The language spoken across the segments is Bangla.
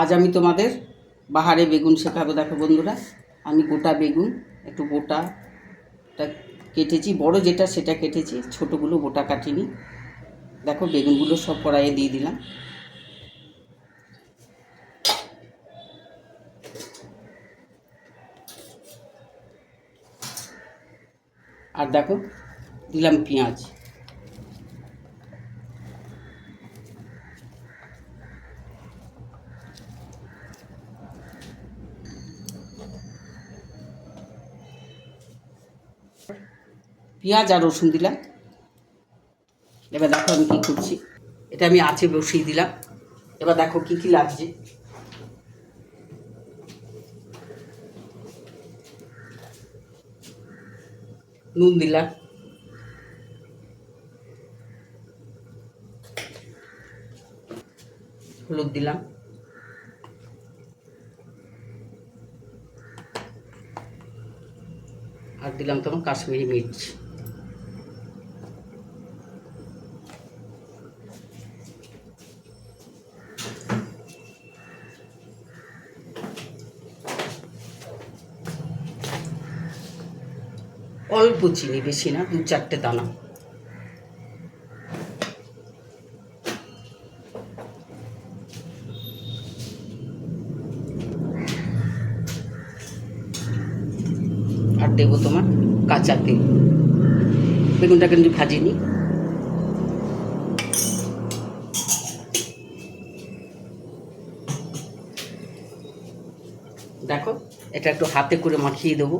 আজ আমি তোমাদের বাহারে বেগুন শেখাবো। দেখো বন্ধুরা, আমি গোটা বেগুন, একটু গোটাটা কেটেছি, বড় যেটা সেটা কেটেছি, ছোটোগুলো গোটা কাটিনি। দেখো বেগুনগুলো সব কড়াইয়ে দিয়ে দিলাম। আর দেখো দিলাম পেঁয়াজ। পেঁয়াজ আর রসুন দিলাম। এবার দেখো আমি কী করছি। এটা আমি আছে বসিয়ে দিলাম। এবার দেখো কী কী লাগছে। নুন দিলাম। হলুদ দিলাম। আর দিলাম তোমার কাশ্মীরি মির্চ। অল্প চিনি বেশি না, দু চারটে দানা। আর দেবো তোমার কাঁচা তেল। বেগুনটা কিন্তু ভাজিনি দেখো, এটা একটু হাতে করে মাখিয়ে দেবো।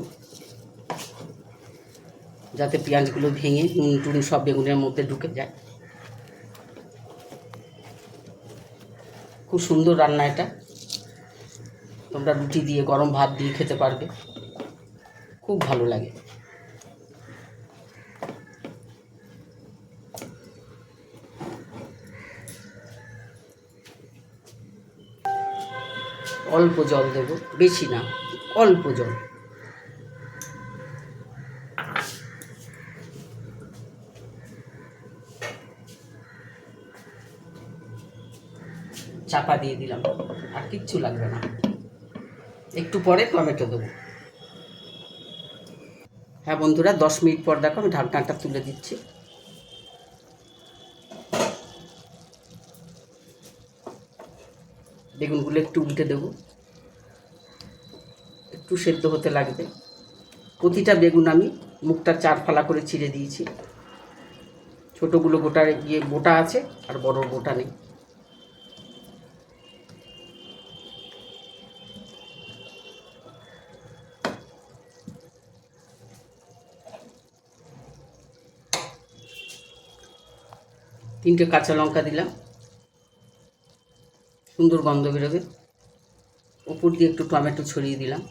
যাতে পেঁয়াজগুলো ভেঙে নুন টুন সব বেগুনের মধ্যে ঢুকে যায়। খুব সুন্দর রান্না এটা। তোমরা রুটি দিয়ে, গরম ভাত দিয়ে খেতে পারবে। খুব ভালো লাগে। অল্প জল দেবো, বেশি না, অল্প জল। চাপা দিয়ে দিলাম। আর কিচ্ছু লাগবে না। একটু পরে টমেটো দেবো। হ্যাঁ বন্ধুরা, দশ মিনিট পর দেখো আমি ঢাকনাটা তুলে দিচ্ছি। বেগুনগুলো একটু উল্টে দেবো। একটু সেদ্ধ হতে লাগবে। প্রতিটা বেগুন আমি মুখটা চার ফালা করে ছিঁড়ে দিয়েছি। ছোটোগুলো গোটা গিয়ে গোটা আছে, আর বড় গোটা নেই। তিনটে কাঁচা লঙ্কা দিলাম। সুন্দর গন্ধ বেরোবে। উপর দিয়ে একটু টমেটো ছড়িয়ে দিলাম।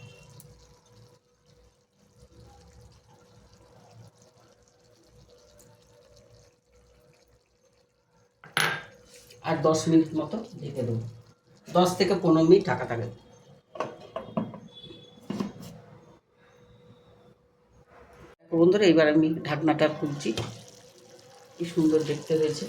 আর দশ মিনিট মতো ঢেকে দেবো। দশ থেকে পনেরো মিনিট ঢাকা থাকে বন্ধুরা, এবার আমি ঢাকনাটা খুলছি। কি সুন্দর দেখতে হয়েছে।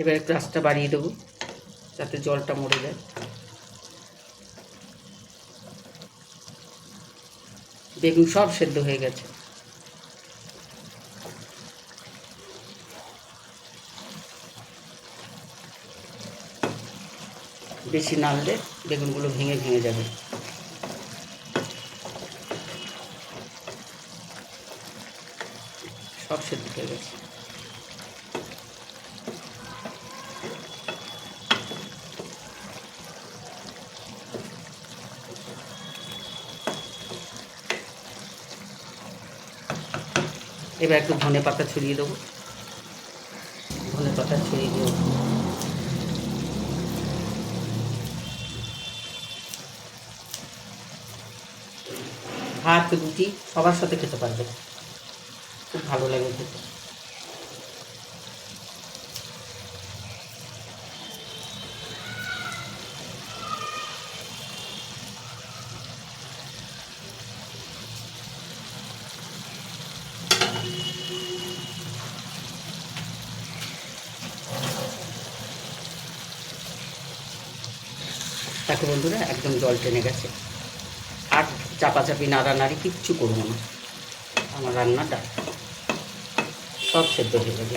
এবার একটু আঁচটা বাড়িয়ে দেবো, যাতে জলটা মরে যায়। বেগুন সব সেদ্ধ হয়ে গেছে। বেশি নাড়লে বেগুনগুলো ভেঙে ভেঙে যাবে। সব সেদ্ধ হয়ে গেছে। এবার একটু ধনে পাতা ছড়িয়ে দেবো। ভাত রুটি সবার সাথে খেতে পারবে খুব ভালো লাগে খেতে। দেখো বন্ধুরা, একদম জল টেনে গেছে। চাপাচাপি নাড়ানাড়ি কিচ্ছু করব না। আমার রান্নাটা সব সেদ্ধ হয়ে যাবে